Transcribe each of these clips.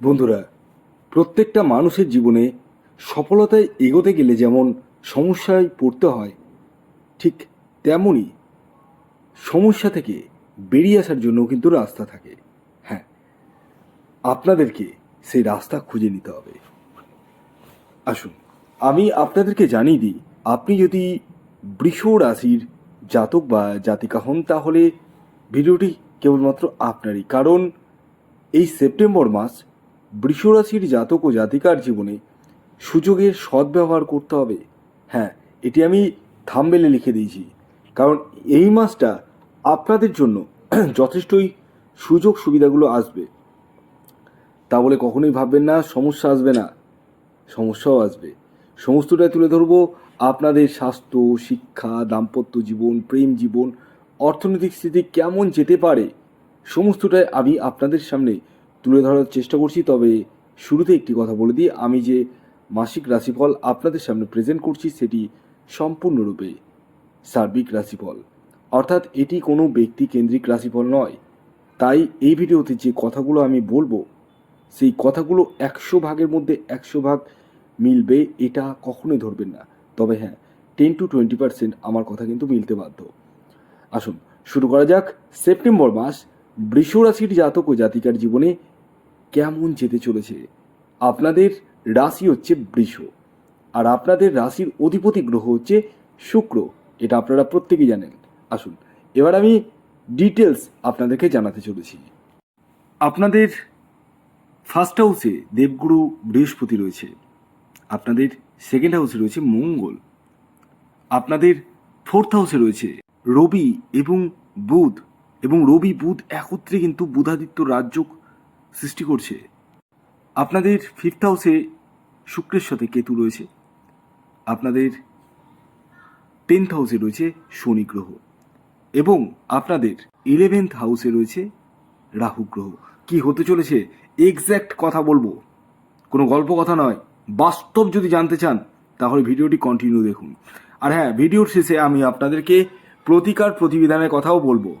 বন্ধুরা, প্রত্যেকটা মানুষের জীবনে সফলতায় এগোতে গেলে যেমন সমস্যায় পড়তে হয়, ঠিক তেমনই সমস্যা থেকে বেরিয়ে আসার জন্য কিন্তু রাস্তা থাকে। হ্যাঁ আপনাদেরকে সেই রাস্তা খুঁজে নিতে হবে। আসুন, আমি আপনাদেরকে জানিয়ে দিই, আপনি যদি বৃষ রাশির জাতক বা জাতিকা হন, তাহলে ভিডিওটি কেবলমাত্র আপনারই। কারণ এই সেপ্টেম্বর মাস বৃষরাশির জাতক ও জাতিকার জীবনে সুযোগের সদ্ব্যবহার করতে হবে। হ্যাঁ এটি আমি থামবেলে লিখে দিয়েছি। কারণ এই মাসটা আপনাদের জন্য যথেষ্টই সুযোগ সুবিধাগুলো আসবে। তা বলে কখনোই ভাববেন না, সমস্যা আসবে না। সমস্যাও আসবে। সমস্তটাই তুলে ধরবো আপনাদের স্বাস্থ্য, শিক্ষা, দাম্পত্য জীবন, প্রেম জীবন, অর্থনৈতিক স্থিতি কেমন যেতে পারে, সমস্তটাই আমি আপনাদের সামনে তুলে ধরার চেষ্টা করছি, তবে শুরুতে একটি কথা বলে দিই। আমি যে মাসিক রাশিফল আপনাদের সামনে প্রেজেন্ট করছি, সেটি সম্পূর্ণরূপে সার্বিক রাশিফল। অর্থাৎ এটি কোনো ব্যক্তি কেন্দ্রিক রাশিফল নয়। তাই এই ভিডিওতে যে কথাগুলো আমি বলব, সেই কথাগুলো একশো ভাগের মধ্যে একশো ভাগ মিলবে, এটা কখনোই ধরবেন না। তবে হ্যাঁ টেন টু টোয়েন্টি পার্সেন্ট আমার কথা কিন্তু মিলতে বাধ্য। আসুন, শুরু করা যাক। সেপ্টেম্বর মাস, বৃষ রাশির জাতক ও জাতিকার জীবনে কেমন যেতে চলেছে? আপনাদের রাশি হচ্ছে বৃষ, আর আপনাদের রাশির অধিপতি গ্রহ হচ্ছে শুক্র, এটা আপনারা প্রত্যেকেই জানেন। আসুন, এবার আমি ডিটেলস আপনাদেরকে জানাতে চলেছি। আপনাদের ফার্স্ট হাউসে দেবগুরু বৃহস্পতি রয়েছে, আপনাদের সেকেন্ড হাউসে রয়েছে মঙ্গল, আপনাদের ফোর্থ হাউসে রয়েছে রবি এবং বুধ, এবং রবি, বুধ একত্রে কিন্তু বুধাদিত্য রাজ্য সৃষ্টি করছে। আপনাদের ফিফথ হাউসে শুক্রের সাথে কেতু রয়েছে। আপনাদের টেন্থ হাউসে রয়েছে শনি গ্রহ। এবং আপনাদের ইলেভেন্থ হাউসে রয়েছে রাহু গ্রহ। কি হতে চলেছে? এক্স্যাক্ট কথা বলব। কোনো গল্প কথা নয়। বাস্তব যদি জানতে চান, তাহলে ভিডিওটি কন্টিনিউ দেখুন। আর হ্যাঁ ভিডিওর শেষে আমি আপনাদেরকে প্রতিকার প্রতিবিধানের কথাও বলব।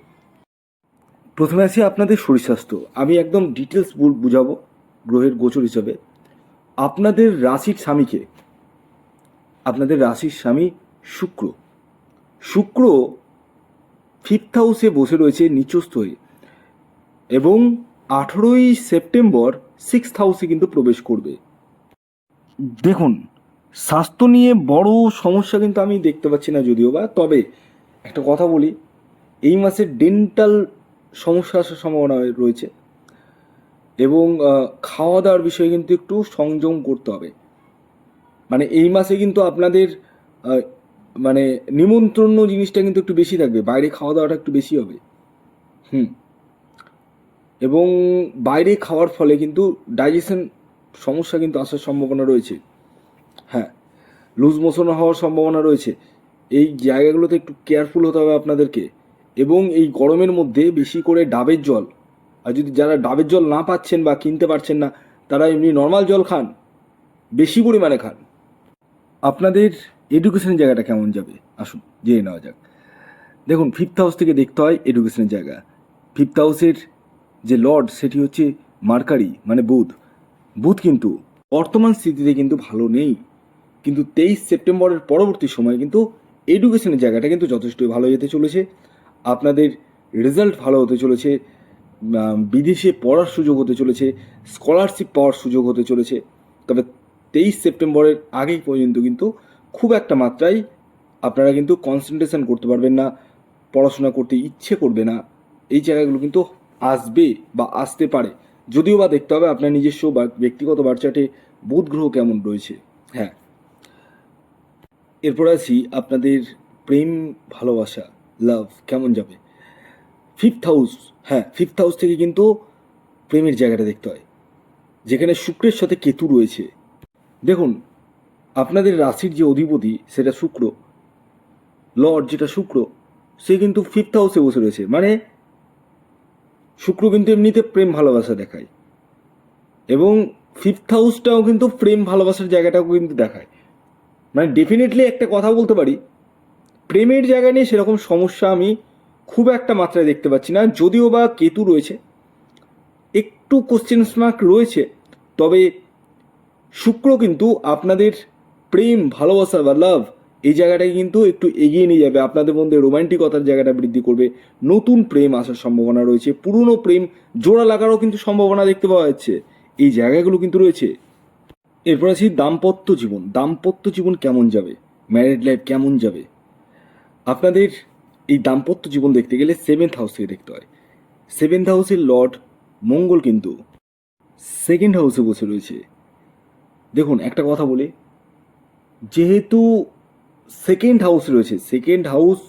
প্রথমে আসি আপনাদের শরীর স্বাস্থ্য আমি একদম ডিটেলস বুঝাবো গ্রহের গোচর হিসাবে। আপনাদের রাশির স্বামীকে, আপনাদের রাশির স্বামী শুক্র। শুক্র ফিফথ হাউসে বসে রয়েছে নিচস্থ হয়ে এবং আঠেরোই সেপ্টেম্বর সিক্স হাউসে কিন্তু প্রবেশ করবে। দেখুন, স্বাস্থ্য নিয়ে বড় সমস্যা কিন্তু আমি দেখতে পাচ্ছি না যদিও বা, তবে একটা কথা বলি, এই মাসে ডেন্টাল সমস্যা আসার সম্ভাবনা রয়েছে। এবং খাওয়া দাওয়ার বিষয়ে কিন্তু একটু সংযম করতে হবে। মানে এই মাসে কিন্তু আপনাদের মানে নিমন্ত্রণ জিনিসটা কিন্তু একটু বেশি থাকবে। বাইরে খাওয়া দাওয়াটা একটু বেশি হবে। হুম। এবং বাইরে খাওয়ার ফলে কিন্তু ডাইজেশন সমস্যা কিন্তু আসার সম্ভাবনা রয়েছে। হ্যাঁ লুজ মোশন হওয়ার সম্ভাবনা রয়েছে। এই জায়গাগুলোতে একটু কেয়ারফুল হতে হবে আপনাদেরকে। এবং এই গরমের মধ্যে বেশি করে ডাবের জল। আর যদি যারা ডাবের জল না পাচ্ছেন বা কিনতে পারছেন না, তারা এমনি নর্মাল জল খান, বেশি পরিমাণে খান। আপনাদের এডুকেশনের জায়গাটা কেমন যাবে? আসুন, জেনে নেওয়া যাক। দেখুন ফিফথ হাউস থেকে দেখতে হয় এডুকেশনের জায়গা। ফিফথ হাউসের যে লর্ড সেটি হচ্ছে মার্কারি মানে বুধ। বুধ কিন্তু বর্তমান স্থিতিতে কিন্তু ভালো নেই। কিন্তু তেইশ সেপ্টেম্বরের পরবর্তী সময়ে কিন্তু এডুকেশনের জায়গাটা কিন্তু যথেষ্টই ভালো যেতে চলেছে। আপনাদের রেজাল্ট ভালো হতে চলেছে বিদেশে পড়ার সুযোগ হতে চলেছে স্কলারশিপ পাওয়ার সুযোগ হতে চলেছে। তবে তেইশ সেপ্টেম্বরের আগেই পর্যন্ত কিন্তু খুব একটা মাত্রায় আপনারা কিন্তু কনসেন্ট্রেশন করতে পারবেন না, পড়াশোনা করতে ইচ্ছে করবে না। এই জায়গাগুলো কিন্তু আসবে বা আসতে পারে। যদিও বা দেখতে হবে আপনার নিজস্ব বা ব্যক্তিগত বার্চাটে বুধ গ্রহ কেমন রয়েছে। হ্যাঁ। এরপর আছি আপনাদের প্রেম ভালোবাসা। লাভ কেমন যাবে? ফিফথ হাউস হ্যাঁ ফিফথ হাউস থেকে কিন্তু প্রেমের জায়গাটা দেখতে হয়। যেখানে শুক্রের সাথে কেতু রয়েছে। দেখুন, আপনাদের রাশির যে অধিপতি, সেটা শুক্র। লর্ড যেটা শুক্র, সে কিন্তু ফিফথ হাউসে বসে রয়েছে। মানে শুক্র কিন্তু এমনিতে প্রেম ভালোবাসা দেখায়। এবং ফিফথ হাউসটাও কিন্তু প্রেম ভালোবাসার জায়গাটাও কিন্তু দেখায়। মানে ডেফিনেটলি একটা কথা বলতে পারি প্রেমের জায়গা নিয়ে সেরকম সমস্যা আমি খুব একটা মাত্রায় দেখতে পাচ্ছি না। যদিও বা কেতু রয়েছে, একটু কোশ্চেন মার্ক রয়েছে, তবে শুক্র কিন্তু আপনাদের প্রেম, ভালোবাসা বা লাভ এই জায়গাটাকে কিন্তু একটু এগিয়ে নিয়ে যাবে। আপনাদের মধ্যে রোমান্টিকতার জায়গাটা বৃদ্ধি করবে। নতুন প্রেম আসার সম্ভাবনা রয়েছে। পুরনো প্রেম জোড়া লাগারও কিন্তু সম্ভাবনা দেখতে পাওয়া যাচ্ছে। এই জায়গাগুলো কিন্তু রয়েছে। এরপর আছি দাম্পত্য জীবন। দাম্পত্য জীবন কেমন যাবে? ম্যারিড লাইফ কেমন যাবে? আপনাদের এই দাম্পত্য জীবন দেখতে গেলে সেভেন্থ হাউস থেকে দেখতে হয়। সেভেন্থ হাউসের লর্ড মঙ্গল কিন্তু সেকেন্ড হাউসে বসে রয়েছে। দেখুন, একটা কথা বলি, যেহেতু সেকেন্ড হাউস রয়েছে সেকেন্ড হাউস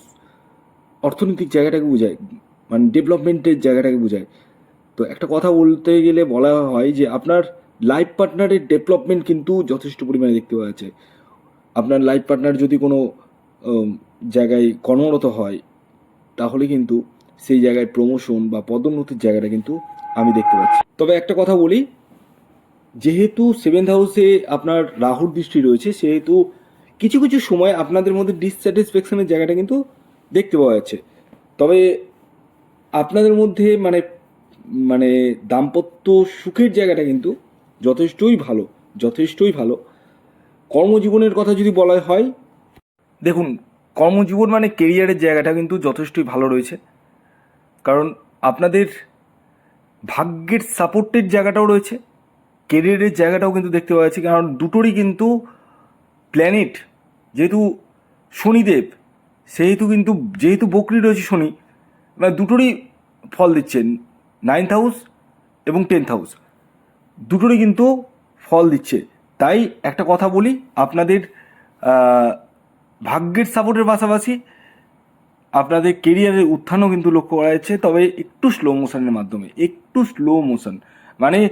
অর্থনৈতিক জায়গাটাকে বোঝায় মানে ডেভেলপমেন্টের জায়গাটাকে বোঝায়। তো একটা কথা বলতে গেলে বলা হয় যে, আপনার লাইফ পার্টনারের ডেভেলপমেন্ট কিন্তু যথেষ্ট পরিমাণে দেখতে পাওয়া যাচ্ছে। আপনার লাইফ পার্টনার যদি কোনো জায়গায় কর্মরত হয়, তাহলে কিন্তু সেই জায়গায় প্রমোশন বা পদোন্নতির জায়গাটা কিন্তু আমি দেখতে পাচ্ছি। তবে একটা কথা বলি, যেহেতু সেভেন্থ হাউসে আপনার রাহুর দৃষ্টি রয়েছে, সেহেতু কিছু কিছু সময় আপনাদের মধ্যে ডিসস্যাটিসফ্যাকশনের জায়গাটা কিন্তু দেখতে পাওয়া যাচ্ছে। তবে আপনাদের মধ্যে মানে মানে দাম্পত্য সুখের জায়গাটা কিন্তু যথেষ্টই ভালো যথেষ্টই ভালো। কর্মজীবনের কথা যদি বলা হয় দেখুন, কর্মজীবন মানে কেরিয়ারের জায়গাটা কিন্তু যথেষ্টই ভালো রয়েছে। কারণ আপনাদের ভাগ্যের সাপোর্টের জায়গাটাও রয়েছে কেরিয়ারের জায়গাটাও কিন্তু দেখতে পাওয়া যাচ্ছে। কারণ দুটোরই কিন্তু প্ল্যানেট যেহেতু শনিদেব, সেহেতু কিন্তু, যেহেতু বকরি রয়েছে শনি মানে দুটোরই ফল দিচ্ছেন। নাইন্থ হাউস এবং টেন্থ হাউস দুটোরই কিন্তু ফল দিচ্ছে। তাই একটা কথা বলি, আপনাদের ভাগ্যের সাপোর্টের পাশাপাশি আপনাদের কেরিয়ারের উত্থানও কিন্তু লক্ষ্য করা যাচ্ছে, তবে একটু স্লো মোশনের মাধ্যমে, একটু স্লো মোশন মানে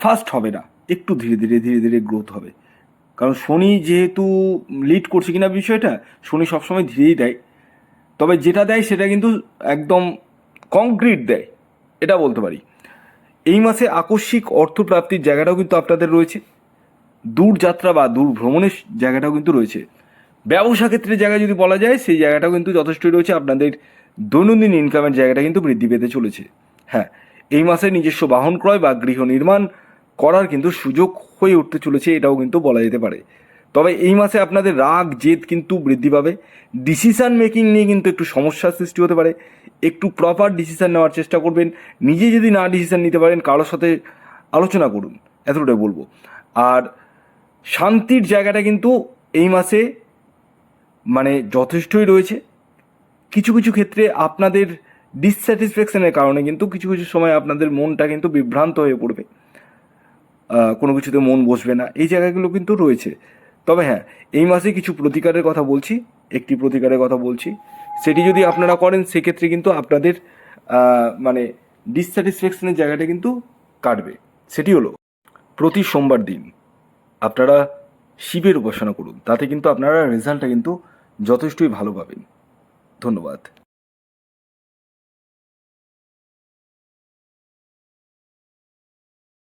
ফাস্ট হবে না, একটু ধীরে ধীরে ধীরে ধীরে গ্রোথ হবে। কারণ শনি যেহেতু লিড করছে কিনা বিষয়টা, শনি সবসময় ধীরেই দেয়। তবে যেটা দেয় সেটা কিন্তু একদম কংক্রিট দেয়, এটা বলতে পারি। এই মাসে আকস্মিক অর্থপ্রাপ্তির জায়গাটাও কিন্তু আপনাদের রয়েছে। দূর যাত্রা বা দূর ভ্রমণের জায়গাটাও কিন্তু রয়েছে। ব্যবসা ক্ষেত্রে জায়গা যদি বলা যায়, সেই জায়গাটাও কিন্তু যথেষ্টই রয়েছে। আপনাদের দৈনন্দিন ইনকামের জায়গাটা কিন্তু বৃদ্ধি পেতে চলেছে। হ্যাঁ এই মাসে নিজস্ব বাহন ক্রয় বা গৃহ নির্মাণ করার কিন্তু সুযোগ হয়ে উঠতে চলেছে, এটাও কিন্তু বলা যেতে পারে। তবে এই মাসে আপনাদের রাগ, জেদ কিন্তু বৃদ্ধি পাবে। ডিসিশান মেকিং নিয়ে কিন্তু একটু সমস্যার সৃষ্টি হতে পারে। একটু প্রপার ডিসিশান নেওয়ার চেষ্টা করবেন। নিজে যদি না ডিসিশান নিতে পারেন, কারোর সাথে আলোচনা করুন, এতটাই বলব। আর শান্তির জায়গাটা কিন্তু এই মাসে মানে যথেষ্টই রয়েছে। কিছু কিছু ক্ষেত্রে আপনাদের ডিসস্যাটিসফ্যাকশনের কারণে কিন্তু কিছু কিছু সময় আপনাদের মনটা কিন্তু বিভ্রান্ত হয়ে পড়বে। কোনো কিছুতে মন বসবে না। এই জায়গাগুলো কিন্তু রয়েছে। তবে হ্যাঁ এই মাসে কিছু প্রতিকারের কথা বলছি, একটি প্রতিকারের কথা বলছি। সেটি যদি আপনারা করেন, সেক্ষেত্রে কিন্তু আপনাদের মানে ডিসস্যাটিসফ্যাকশনের জায়গাটা কিন্তু কাটবে। সেটি হলো, প্রতি সোমবার দিন আপনারা শিবের উপাসনা করুন। তাতে কিন্তু আপনারা রেজাল্টটা কিন্তু যথেষ্টই ভালো পাবেন। ধন্যবাদ।